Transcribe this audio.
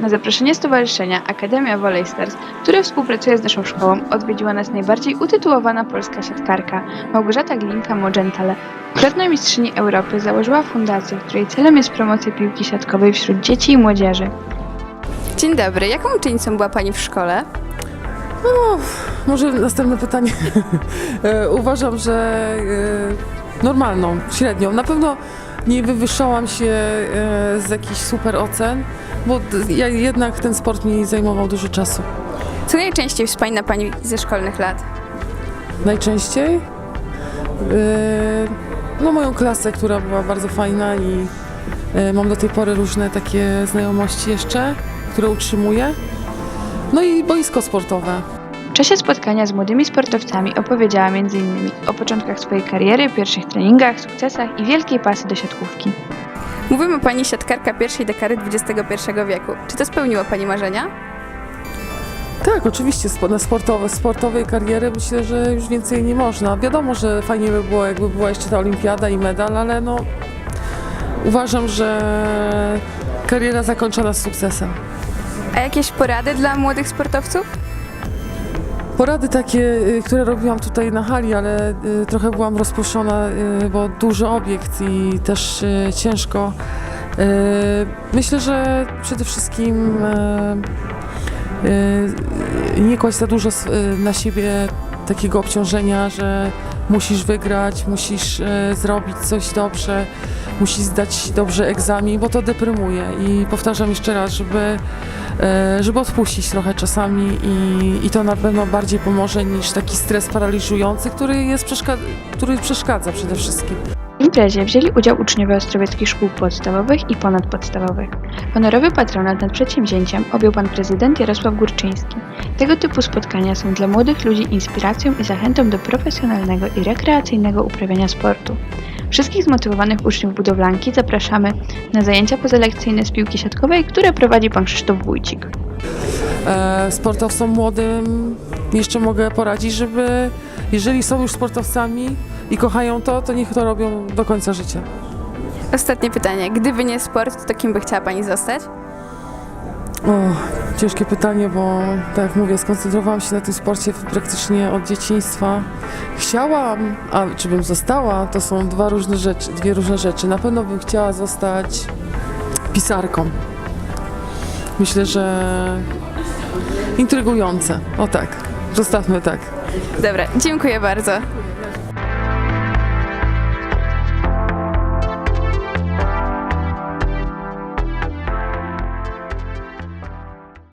Na zaproszenie stowarzyszenia Akademia Volley Stars, które współpracuje z naszą szkołą, odwiedziła nas najbardziej utytułowana polska siatkarka Małgorzata Glinka-Mogentale. Krotna mistrzyni Europy założyła fundację, której celem jest promocja piłki siatkowej wśród dzieci i młodzieży. Dzień dobry, jaką uczennicą była Pani w szkole? Może następne pytanie. E, Uważam, że e, normalną, średnią. Na pewno nie wywyższałam się e, z jakichś super ocen, bo ja jednak ten sport mi zajmował dużo czasu. Co najczęściej wspomina Pani ze szkolnych lat? Najczęściej e, no moją klasę, która była bardzo fajna i e, mam do tej pory różne takie znajomości jeszcze, które utrzymuję. No i boisko sportowe. W czasie spotkania z młodymi sportowcami opowiedziała m.in. o początkach swojej kariery, pierwszych treningach, sukcesach i wielkiej pasy do siatkówki. Mówimy Pani siatkarka pierwszej dekady XXI wieku. Czy to spełniło Pani marzenia? Tak, oczywiście, na sportowe, sportowej kariery myślę, że już więcej nie można. Wiadomo, że fajnie by było, jakby była jeszcze ta olimpiada i medal, ale no uważam, że kariera zakończona z sukcesem. A jakieś porady dla młodych sportowców? Porady takie, y, które robiłam tutaj na hali, ale y, trochę byłam rozproszona, y, bo duży obiekt i też ciężko. Myślę, że przede wszystkim nie kłaść za dużo na siebie takiego obciążenia, że musisz wygrać, musisz y, zrobić coś dobrze, musisz zdać dobrze egzamin, bo to deprymuje. I powtarzam jeszcze raz, żeby e, żeby odpuścić trochę czasami i, i to na pewno bardziej pomoże niż taki stres paraliżujący, który, jest przeszka- który przeszkadza przede wszystkim. Imprezie wzięli udział uczniowie Ostrowieckich Szkół Podstawowych i Ponadpodstawowych. Honorowy patronat nad przedsięwzięciem objął pan prezydent Jarosław Górczyński. Tego typu spotkania są dla młodych ludzi inspiracją i zachętą do profesjonalnego i rekreacyjnego uprawiania sportu. Wszystkich zmotywowanych uczniów budowlanki zapraszamy na zajęcia pozalekcyjne z piłki siatkowej, które prowadzi pan Krzysztof Wójcik. E, sportowcom młodym jeszcze mogę poradzić, żeby jeżeli są już sportowcami i kochają to, to niech to robią do końca życia. Ostatnie pytanie. Gdyby nie sport, to kim by chciała Pani zostać? O, ciężkie pytanie, bo tak jak mówię, skoncentrowałam się na tym sporcie praktycznie od dzieciństwa. Chciałam, a czy bym została, to są dwa różne rzeczy, dwie różne rzeczy. Na pewno bym chciała zostać pisarką. Myślę, że intrygujące. O tak, zostawmy tak. Dobra, dziękuję bardzo.